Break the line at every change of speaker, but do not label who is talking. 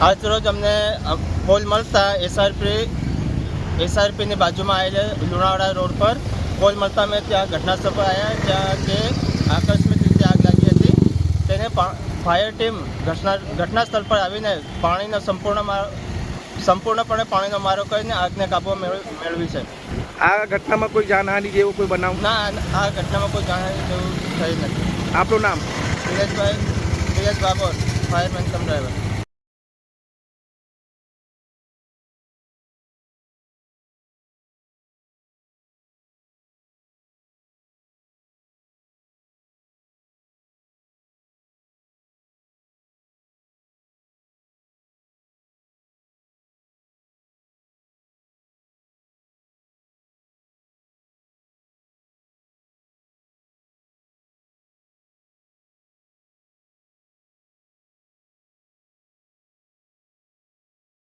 આજ રોજ અમને કોલ મળતા એસઆરપી એસઆરપીની બાજુમાં આવેલા લુણાવાડા રોડ પર કોલ મળતા અમે ત્યાં ઘટના સ્થળ પર આવ્યા જ્યાં કે આકસ્મિક રીતે આગ લાગી હતી તેને ફાયર ટીમ ઘટના ઘટનાસ્થળ પર આવીને પાણીનો સંપૂર્ણ માર સંપૂર્ણપણે પાણીનો મારો કરીને આગને કાબુ મેળવ- મેળવી છે.
આ ઘટનામાં કોઈ જાનહાની જેવો કોઈ બનાવ?
ના આ ઘટનામાં કોઈ જાનહાની જેવું થઈ નથી.
આપણું નામ?
Dhirajbhai Dhiraj Babar fireman cum driver.